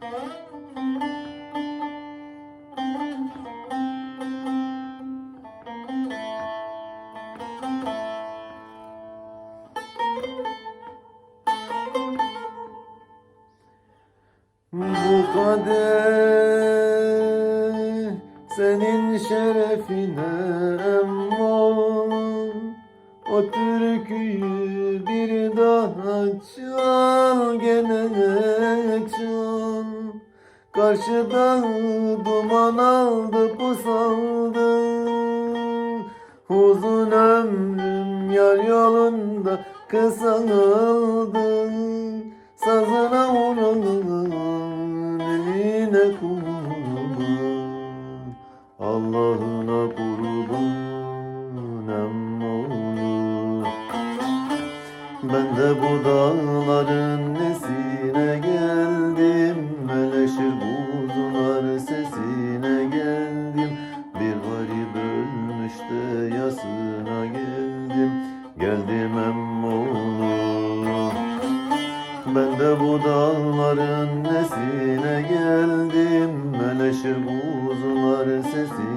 Bu kadeh senin şerefine emman O türküyü bir daha çal gene. Karşıdan duman aldı pusaldı. Uzun ömrüm yar yolunda kısaldı. Sazına vuran eline kurban Allah'ına kurban emmoğlu Ben de bu dağların Meleşir buzular sesine geldim. Bir garip ölmüş yasına geldim. Geldim emmoğlu ben de bu dağların nesine geldim. Meleşir buzular garip